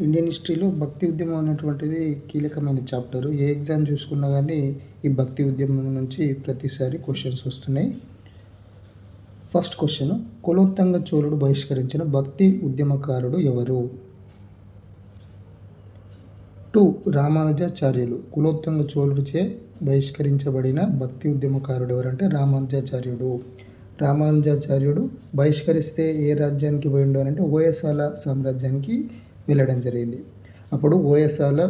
Indian హిస్టరీలో భక్తి ఉద్యమం అనేటువంటిది కీలకమైన చాప్టర్. ఏ ఎగ్జామ్ చూసుకున్నా కానీ ఈ భక్తి ఉద్యమం నుంచి ప్రతిసారి క్వశ్చన్స్ వస్తున్నాయి. ఫస్ట్ క్వశ్చన్ కులోత్తంగ చోళుడు బహిష్కరించిన భక్తి ఉద్యమకారుడు ఎవరు? టూ రామానుజాచార్యులు. కులోత్తంగ చోళుడిచే బహిష్కరించబడిన భక్తి ఉద్యమకారుడు ఎవరంటే రామానుజాచార్యుడు. రామానుజాచార్యుడు బహిష్కరిస్తే ఏ రాజ్యానికి పోయిండు అని అంటే ఓయసాల సామ్రాజ్యానికి వెళ్ళడం జరిగింది. అప్పుడు ఓయసాల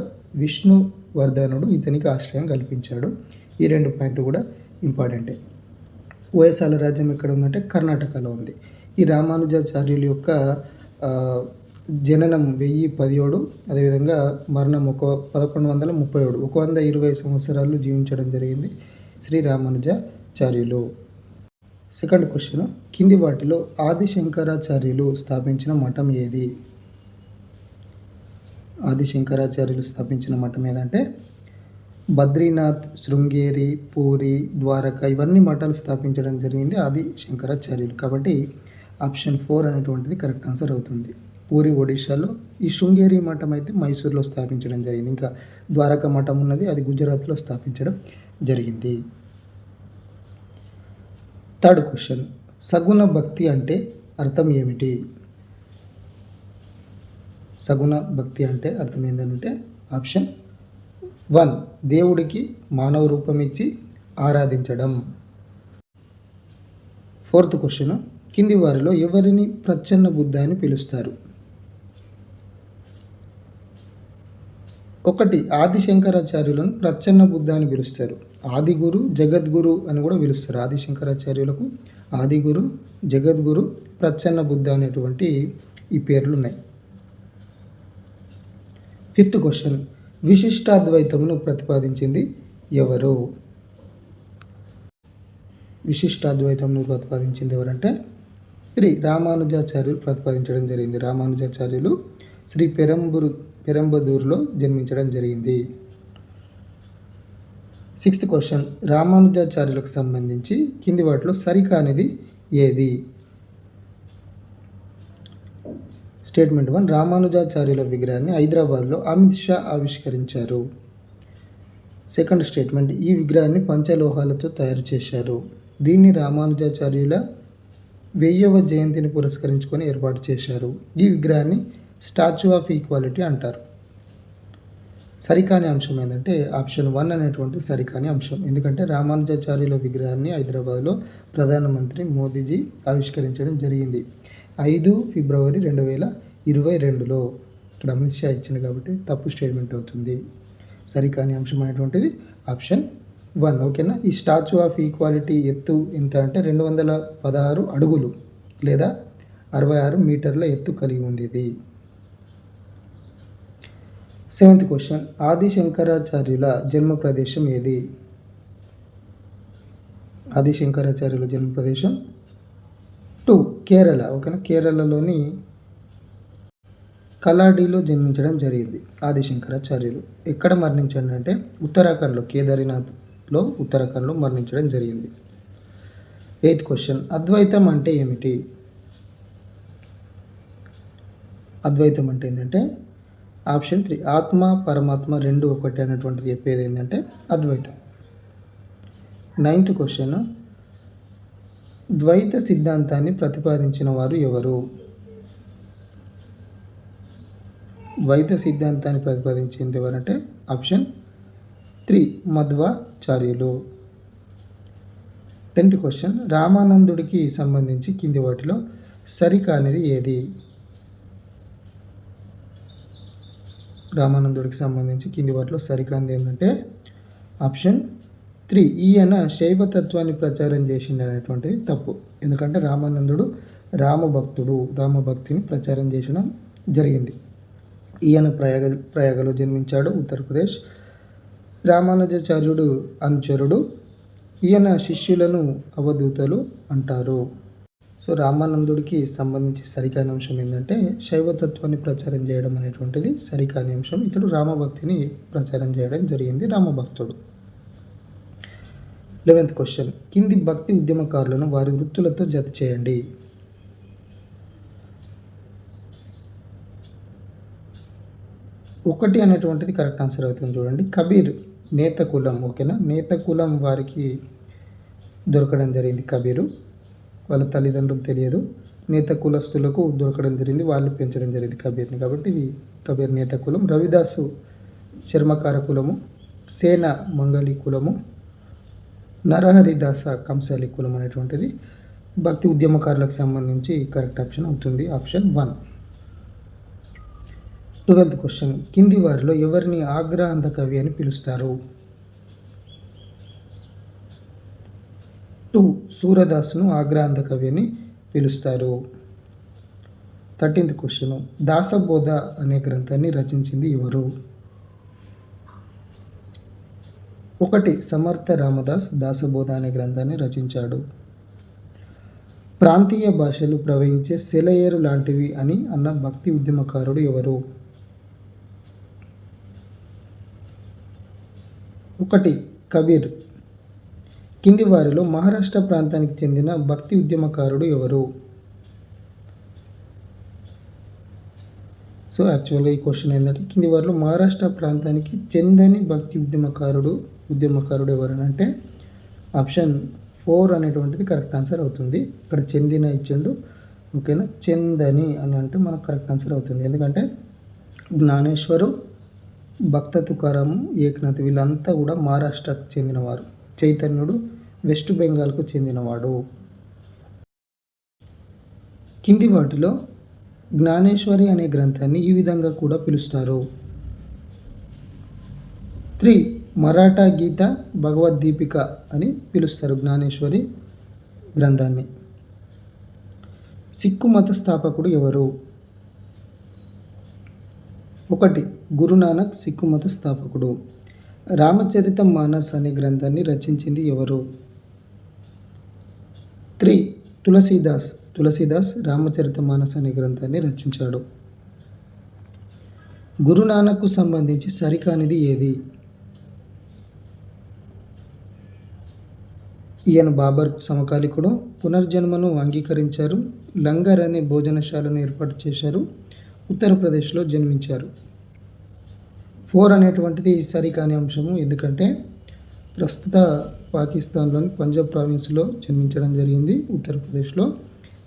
విష్ణువర్ధనుడు ఇతనికి ఆశ్రయం కల్పించాడు. ఈ రెండు పాయింట్లు కూడా ఇంపార్టెంటే. ఓఎస్ఆర్ల రాజ్యం ఎక్కడ ఉందంటే కర్ణాటకలో ఉంది. ఈ రామానుజాచార్యుల యొక్క జననం వెయ్యి పదిహేడు అదేవిధంగా మరణం ఒక పదకొండు వందల ముప్పై ఏడు ఒక వంద ఇరవై సంవత్సరాలు జీవించడం జరిగింది శ్రీ రామానుజాచార్యులు. సెకండ్ క్వశ్చన్ కింది వాటిలో ఆది శంకరాచార్యులు స్థాపించిన మఠం ఏది? ఆది శంకరాచార్యులు స్థాపించిన మఠం ఏదంటే బద్రీనాథ్ శృంగేరి పూరి ద్వారక ఇవన్నీ మఠాలు స్థాపించడం జరిగింది ఆది శంకరాచార్యులు కాబట్టి ఆప్షన్ ఫోర్ అనేటువంటిది కరెక్ట్ ఆన్సర్ అవుతుంది. పూరి ఒడిశాలో ఈ శృంగేరి మఠం అయితే మైసూర్లో స్థాపించడం జరిగింది. ఇంకా ద్వారకా మఠం ఉన్నది అది గుజరాత్లో స్థాపించడం జరిగింది. Third question. సగుణ భక్తి అంటే అర్థం ఏమిటి? సగుణ భక్తి అంటే అర్థం ఏంటంటే ఆప్షన్ వన్ దేవుడికి మానవ రూపం ఇచ్చి ఆరాధించడం. ఫోర్త్ క్వశ్చన్ కింది వారిలో ఎవరిని ప్రచ్ఛన్న బుద్ధ అని పిలుస్తారు? ఒకటి ఆది శంకరాచార్యులను ప్రచ్ఛన్న బుద్ధ అని పిలుస్తారు. ఆదిగురు జగద్గురు అని కూడా పిలుస్తారు. ఆది శంకరాచార్యులకు ఆదిగురు జగద్గురు ప్రచ్ఛన్న బుద్ధ అనేటువంటి ఈ పేర్లు ఉన్నాయి ఫిఫ్త్ క్వశ్చన్. విశిష్టాద్వైతమును ప్రతిపాదించింది ఎవరు? విశిష్టాద్వైతమును ప్రతిపాదించింది ఎవరంటే శ్రీ రామానుజాచార్యులు ప్రతిపాదించడం జరిగింది. రామానుజాచార్యులు శ్రీ పెరంబురు పెరంబదూరులో జన్మించడం జరిగింది. Sixth question. రామానుజాచార్యులకు సంబంధించి కింది వాటిలో సరికానిది ఏది? స్టేట్మెంట్ వన్ రామానుజాచార్యుల విగ్రహాన్ని హైదరాబాద్లో అమిత్ షా ఆవిష్కరించారు. సెకండ్ స్టేట్మెంట్ ఈ విగ్రహాన్ని పంచలోహాలతో తయారు చేశారు. దీన్ని రామానుజాచార్యుల వెయ్యవ జయంతిని పురస్కరించుకొని ఏర్పాటు చేశారు. ఈ విగ్రహాన్ని స్టాచ్యూ ఆఫ్ ఈక్వాలిటీ అంటారు. సరికాని అంశం ఏంటంటే ఆప్షన్ వన్ అనేటువంటి సరికాని అంశం. ఎందుకంటే రామానుజాచార్యుల విగ్రహాన్ని హైదరాబాద్లో ప్రధానమంత్రి మోదీజీ ఆవిష్కరించడం జరిగింది. ఐదు ఫిబ్రవరి రెండు వేల ఇరవై రెండులో ఇక్కడ అమిత్ షా ఇచ్చింది కాబట్టి తప్పు స్టేట్మెంట్ అవుతుంది. సరికాని అంశం అనేటువంటిది ఆప్షన్ వన్. ఓకేనా? ఈ స్టాచ్యూ ఆఫ్ ఈక్వాలిటీ ఎత్తు ఎంత అంటే రెండు వందల పదహారు అడుగులు లేదా అరవై ఆరు మీటర్ల ఎత్తు కలిగి ఉంది ఇది సెవెంత్ క్వశ్చన్. ఆది శంకరాచార్యుల జన్మ ప్రదేశం ఏది? ఆది శంకరాచార్యుల జన్మ ప్రదేశం టూ కేరళ. ఓకేనా? కేరళలోని కలాడీలో జన్మించడం జరిగింది ఆదిశంకరాచార్యులు. ఎక్కడ మరణించండి అంటే ఉత్తరాఖండ్లో కేదారినాథ్లో ఉత్తరాఖండ్లో మరణించడం జరిగింది. ఎయిత్ క్వశ్చన్ అద్వైతం అంటే ఏమిటి? అద్వైతం అంటే ఏంటంటే ఆప్షన్ త్రీ ఆత్మ పరమాత్మ రెండు ఒకటి అనేటువంటిది చెప్పేది ఏంటంటే అద్వైతం. నైన్త్ క్వశ్చన్ ద్వైత సిద్ధాంతాన్ని ప్రతిపాదించిన వారు ఎవరు? ద్వైత సిద్ధాంతాన్ని ప్రతిపాదించింది ఎవరంటే ఆప్షన్ త్రీ మధ్వాచార్యులు. టెన్త్ క్వశ్చన్ రామానందుడికి సంబంధించి కింది వాటిలో సరికానిది ఏది? రామానందుడికి సంబంధించి కింది వాటిలో సరికానిది ఏంటంటే ఆప్షన్ త్రీ ఈయన శైవతత్వాన్ని ప్రచారం చేసిండు అనేటువంటిది తప్పు. ఎందుకంటే రామానందుడు రామభక్తుడు రామభక్తిని ప్రచారం చేయడం జరిగింది. ఈయన ప్రయాగ ప్రయాగలో జన్మించాడు ఉత్తరప్రదేశ్ రామానుజాచార్యుడు అనుచరుడు ఈయన శిష్యులను అవధూతలు అంటారు. సో రామానందుడికి సంబంధించి సరికాని అంశం ఏంటంటే శైవతత్వాన్ని ప్రచారం చేయడం అనేటువంటిది సరికాని అంశం. ఇతడు రామభక్తిని ప్రచారం చేయడం జరిగింది రామభక్తుడు. Eleventh question. కింది భక్తి ఉద్యమకారులను వారి వృత్తులతో జత చేయండి. ఒకటి అనేటువంటిది కరెక్ట్ ఆన్సర్ అవుతుంది చూడండి. కబీర్ నేత కులం ఓకేనా? నేత కులం వారికి దొరకడం జరిగింది కబీరు. వాళ్ళ తల్లిదండ్రులు తెలియదు. నేత కులస్తులకు దొరకడం జరిగింది. వాళ్ళు పెంచడం జరిగింది కబీర్ని కాబట్టి ఇది కబీర్ నేత కులం. రవిదాసు చర్మకార కులము సేన మంగళి కులము నరహరిదాస కంసాలి కులం అనేటువంటిది భక్తి ఉద్యమకారులకు సంబంధించి కరెక్ట్ ఆప్షన్ అవుతుంది. ఆప్షన్ వన్ ట్వెల్త్ క్వశ్చన్ కింది వారిలో ఎవరిని ఆగ్రా కవి అని పిలుస్తారు? టూ సూరదాస్ను ఆగ్రా కవి అని పిలుస్తారు. థర్టీన్త్ క్వశ్చన్ దాసబోధ అనే గ్రంథాన్ని రచించింది ఎవరు? ఒకటి సమర్థ రామదాస్ దాసబోధ అనే గ్రంథాన్ని రచించాడు. ప్రాంతీయ భాషలు ప్రవహించే సెలయేరు లాంటివి అని అన్న భక్తి ఉద్యమకారుడు ఎవరు? ఒకటి కబీర్. కింది వారిలో మహారాష్ట్ర ప్రాంతానికి చెందిన భక్తి ఉద్యమకారుడు ఎవరు? సో యాక్చువల్గా ఈ క్వశ్చన్ ఏంటంటే కింది వారిలో మహారాష్ట్ర ప్రాంతానికి చెందని భక్తి ఉద్యమకారుడు ఉద్యమకారుడు ఎవరనంటే ఆప్షన్ ఫోర్ అనేటువంటిది కరెక్ట్ ఆన్సర్ అవుతుంది. ఇక్కడ చెందిన ఇచ్చిండు ఓకేనా? చెందని అని అంటే మనకు కరెక్ట్ ఆన్సర్ అవుతుంది. ఎందుకంటే జ్ఞానేశ్వరు భక్త తుకారాము ఏకనాథ్ వీళ్ళంతా కూడా మహారాష్ట్రకు చెందినవారు. చైతన్యుడు వెస్ట్ బెంగాల్కు చెందినవాడు. కింది వాటిలో జ్ఞానేశ్వరి అనే గ్రంథాన్ని ఈ విధంగా కూడా పిలుస్తారు. త్రీ మరాఠా గీత భగవద్దీపిక అని పిలుస్తారు జ్ఞానేశ్వరి గ్రంథాన్ని. సిక్కు మత స్థాపకుడు ఎవరు? ఒకటి గురునానక్ సిక్కు మత స్థాపకుడు. రామచరిత మానస్ అనే గ్రంథాన్ని రచించింది ఎవరు? త్రీ తులసీదాస్ తులసీదాస్ రామచరిత మానస్ అనే గ్రంథాన్ని రచించాడు. గురునానక్కు సంబంధించి సరికానిది ఏది? ఈయన బాబర్కు సమకాలికుడు పునర్జన్మను అంగీకరించారు లంగర్ అనే భోజనశాలను ఏర్పాటు చేశారు ఉత్తరప్రదేశ్లో జన్మించారు. ఫోర్ అనేటువంటిది సరికాని అంశము. ఎందుకంటే ప్రస్తుత పాకిస్తాన్లోని పంజాబ్ ప్రావిన్స్లో జన్మించడం జరిగింది ఉత్తరప్రదేశ్లో.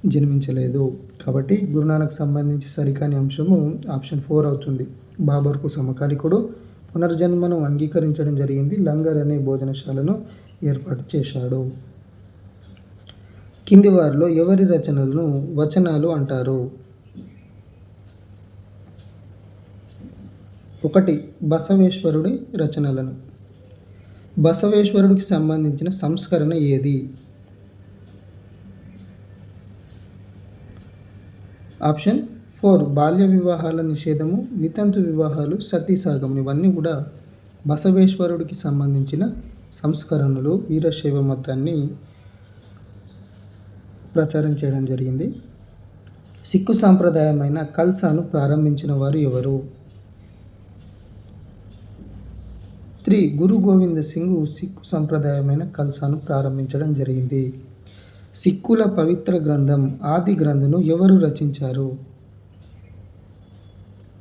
జన్మించలేదు. కాబట్టి గురునానక్ సంబంధించి సరికాని అంశము ఆప్షన్ ఫోర్ అవుతుంది. బాబర్కు సమకాలికుడు పునర్జన్మను అంగీకరించడం జరిగింది. లంగర్ అనే భోజనశాలను ఏర్పాటు చేశాడు. కింది వారిలో ఎవరి రచనలను వచనాలు అంటారు? ఒకటి బసవేశ్వరుడి రచనలను. బసవేశ్వరుడికి సంబంధించిన సంస్కరణ ఏది? ఆప్షన్ ఫోర్ బాల్య వివాహాల నిషేధము వితంతు వివాహాలు సతీసాగం ఇవన్నీ కూడా బసవేశ్వరుడికి సంబంధించిన సంస్కరణలు వీరశైవ మతాన్ని ప్రచారం చేయడం జరిగింది. సిక్కు సాంప్రదాయమైన కల్సాను ప్రారంభించిన వారు ఎవరు? త్రీ గురు గోవింద సింగ్ సిక్కు సంప్రదాయమైన కల్సాను ప్రారంభించడం జరిగింది. సిక్కుల పవిత్ర గ్రంథం ఆది గ్రంథను ఎవరు రచించారు?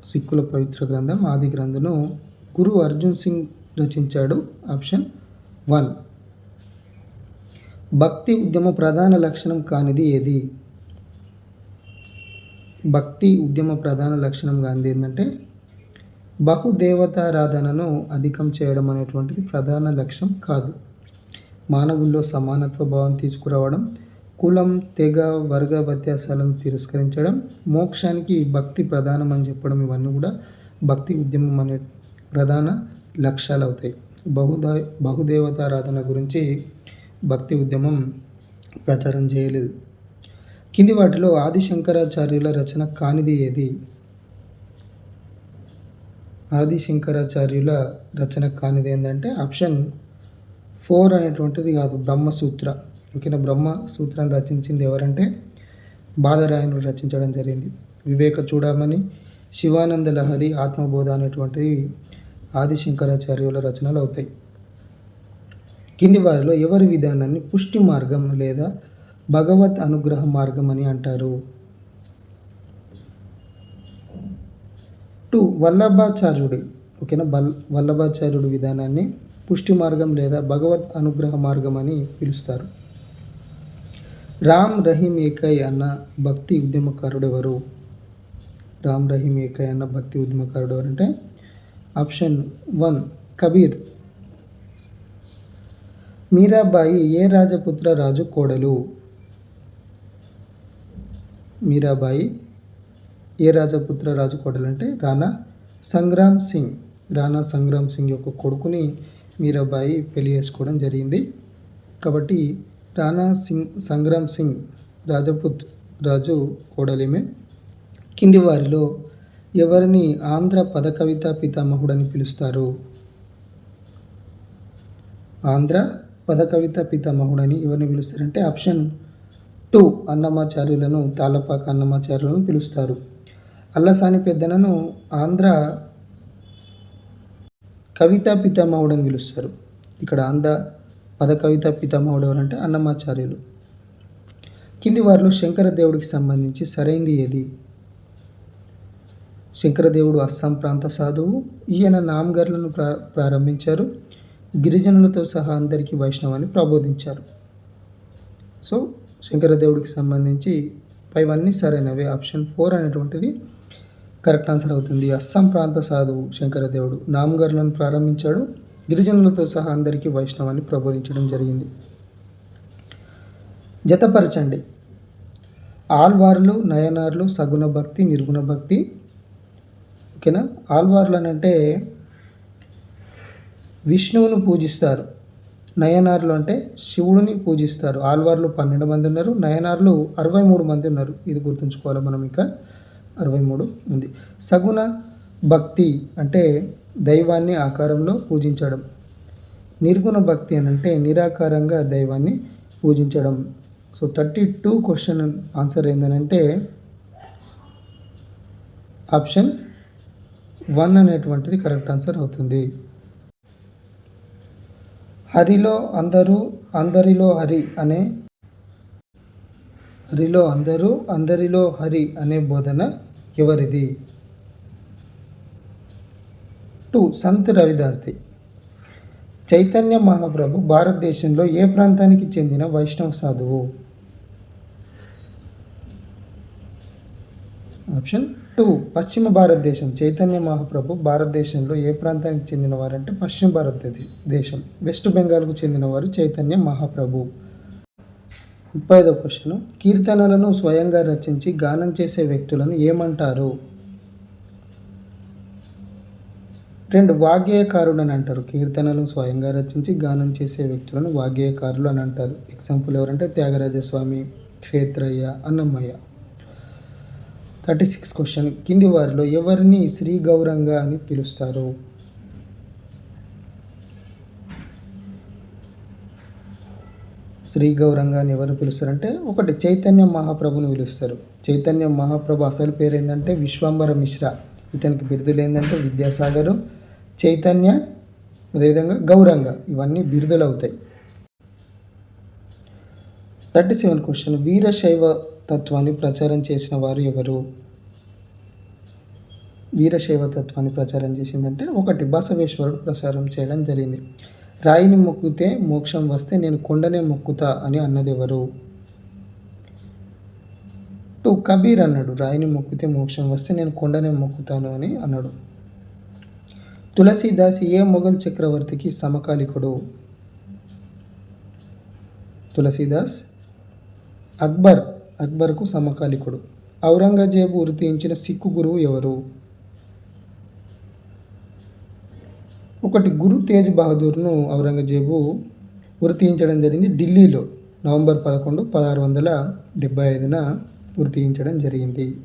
సిక్కుల పవిత్ర గ్రంథం ఆది గ్రంథను గురు అర్జున్ సింగ్ రచించాడు. Option one. భక్తి ఉద్యమ ప్రధాన లక్షణం కానిది ఏది? భక్తి ఉద్యమ ప్రధాన లక్షణం కానిది ఏంటంటే బహుదేవతారాధనను అధికం చేయడం అనేటువంటిది ప్రధాన లక్ష్యం కాదు. మానవుల్లో సమానత్వ భావం తీసుకురావడం కులం తెగ వర్గ వ్యత్యాసాలను తిరస్కరించడం మోక్షానికి భక్తి ప్రధానం అని చెప్పడం ఇవన్నీ కూడా భక్తి ఉద్యమం అనే ప్రధాన లక్ష్యాలు అవుతాయి. బహుదా బహుదేవతారాధన గురించి భక్తి ఉద్యమం ప్రచారం చేయలేదు. కింది వాటిలో ఆది శంకరాచార్యుల రచన కానిది ఏది? ఆది శంకరాచార్యుల రచన కానిది ఏంటంటే ఆప్షన్ ఫోర్ అనేటువంటిది కాదు బ్రహ్మసూత్ర. ఓకేనా బ్రహ్మ సూత్రాన్ని రచించింది ఎవరంటే బాధరాయనుడు రచించడం జరిగింది. వివేక చూడమని శివానంద లహరి ఆత్మబోధ అనేటువంటివి ఆదిశంకరాచార్యుల రచనలు అవుతాయి. కింది వారిలో ఎవరి విధానాన్ని పుష్టి మార్గం లేదా భగవత్ అనుగ్రహ మార్గం అని అంటారు? టూ వల్లభాచార్యుడి ఓకేనా? బల్ వల్లభాచార్యుడి విధానాన్ని పుష్టి మార్గం లేదా భగవత్ అనుగ్రహ మార్గం అని పిలుస్తారు. రామ్ రహీం ఏకై అన్న భక్తి ఉద్యమకారుడు ఎవరు రామ్ రహీం ఏకై అన్న భక్తి ఉద్యమకారుడు ఎవరంటే ఆప్షన్ వన్ కబీర్. మీరాబాయి ఏ రాజపుత్ర రాజు కోడలు? మీరాబాయి ఏ రాజపుత్ర రాజు కోడలు అంటే రాణా సంగ్రామ్ సింగ్. రాణా సంగ్రామ్ సింగ్ యొక్క కొడుకుని మీరాబాయి పెళ్ళి చేసుకోవడం జరిగింది. కాబట్టి రాణా సింగ్ సంగ్రామ్ సింగ్ రాజపుత్ రాజు కోడలిమే. కింది వారిలో ఎవరిని ఆంధ్ర పదకవిత పితామహుడని పిలుస్తారు? ఆంధ్ర పదకవిత పితామహుడని ఎవరిని పిలుస్తారంటే ఆప్షన్ టూ అన్నమాచార్యులను తాళపాక అన్నమాచార్యులను పిలుస్తారు. అల్లసాని పెద్దనను ఆంధ్ర కవితా పితామహుడని పిలుస్తారు. ఇక్కడ ఆంధ్ర పద కవితా పితామహుడు ఎవరంటే అన్నమాచార్యులు. కింది వారిలో శంకరదేవుడికి సంబంధించి సరైంది ఏది? శంకరదేవుడు అస్సాం ప్రాంత సాధువు. ఈయన నామ్గర్లను ప్రా ప్రారంభించారు. గిరిజనులతో సహా అందరికీ వైష్ణవాన్ని ప్రబోధించారు. సో శంకరదేవుడికి సంబంధించి పైవన్నీ సరైనవే. ఆప్షన్ ఫోర్ అనేటువంటిది కరెక్ట్ ఆన్సర్ అవుతుంది. అస్సాం ప్రాంత సాధువు శంకరదేవుడు నామ్గర్లను ప్రారంభించాడు. గిరిజనులతో సహా అందరికీ వైష్ణవాన్ని ప్రబోధించడం జరిగింది. జతపరచండి. ఆల్వార్లు నయనార్లు సగుణ భక్తి నిర్గుణ భక్తి. ఓకేనా? ఆల్వార్లు అని అంటే విష్ణువును పూజిస్తారు. నయనార్లు అంటే శివుడిని పూజిస్తారు. ఆల్వార్లు పన్నెండు మంది ఉన్నారు. నయనార్లు అరవై మూడు మంది ఉన్నారు. ఇది గుర్తుంచుకోవాలి మనం ఇంకా? అరవై మూడు ఉంది. సగుణ భక్తి అంటే దైవాన్ని ఆకారంలో పూజించడం. నిర్గుణ భక్తి అని అంటే నిరాకారంగా దైవాన్ని పూజించడం. So thirty two question answer ఏంటంటే ఆప్షన్ వన్ అనేటువంటిది కరెక్ట్ ఆన్సర్ అవుతుంది. హరిలో అందరూ అందరిలో హరి అనే హరిలో అందరూ అందరిలో హరి అనే బోధన ఎవరిది? టూ సంత్ రవిదాస్ది చైతన్య మహాప్రభు భారతదేశంలో ఏ ప్రాంతానికి చెందిన వైష్ణవ సాధువు? Option two. పశ్చిమ భారతదేశం. చైతన్య మహాప్రభు భారతదేశంలో ఏ ప్రాంతానికి చెందినవారంటే పశ్చిమ భారతదేశం వెస్ట్ బెంగాల్కు చెందినవారు చైతన్య మహాప్రభు. ముప్పై ఐదో క్వశ్చన్. కీర్తనలను స్వయంగా రచించి గానం చేసే వ్యక్తులను ఏమంటారు? రెండు వాగ్గేయకారుడు అని అంటారు. కీర్తనలు స్వయంగా రచించి గానం చేసే వ్యక్తులను వాగ్గేయకారులు అని అంటారు. ఎగ్జాంపుల్ ఎవరంటే Tyagaraja Swami Kshetrayya Annamayya. Thirty six question కింది వారిలో ఎవరిని శ్రీ గౌరంగ అని పిలుస్తారు? శ్రీ గౌరంగ అని ఎవరు పిలుస్తారంటే ఒకటి చైతన్య మహాప్రభుని పిలుస్తారు. చైతన్య మహాప్రభు అసలు పేరు ఏంటంటే విశ్వాంబర మిశ్రా. ఇతనికి బిరుదులు ఏంటంటే విద్యాసాగరు చైతన్య అదేవిధంగా గౌరంగ. ఇవన్నీ బిరుదులు అవుతాయి థర్టీ సెవెన్ క్వశ్చన్ వీరశైవ తత్వాన్ని ప్రచారం చేసిన వారు ఎవరు? వీరశైవ తత్వాన్ని ప్రచారం చేసిందంటే ఒకటి బసవేశ్వరుడు ప్రచారం చేయడం జరిగింది. రాయిని మొక్కితే మోక్షం వస్తే నేను కొండనే మొక్కుతా అని అన్నది ఎవరు టూ కబీర్ అన్నాడు. రాయిని మొక్కితే మోక్షం వస్తే నేను కొండనే మొక్కుతాను అని అన్నాడు. తులసీదాస్ ఏ మొఘల్ చక్రవర్తికి సమకాలికుడు? తులసీదాస్ అక్బర్ అక్బర్కు సమకాలికుడు. ఔరంగజేబు వృతించిన సిక్కు గురువు ఎవరు? ఒకటి గురు తేజ్ బహదూర్ను ఔరంగజేబు ఉరితీయించడం జరిగింది ఢిల్లీలో. నవంబర్ పదకొండు పదహారు వందల డెబ్బై ఐదున ఉరితీయించడం జరిగింది.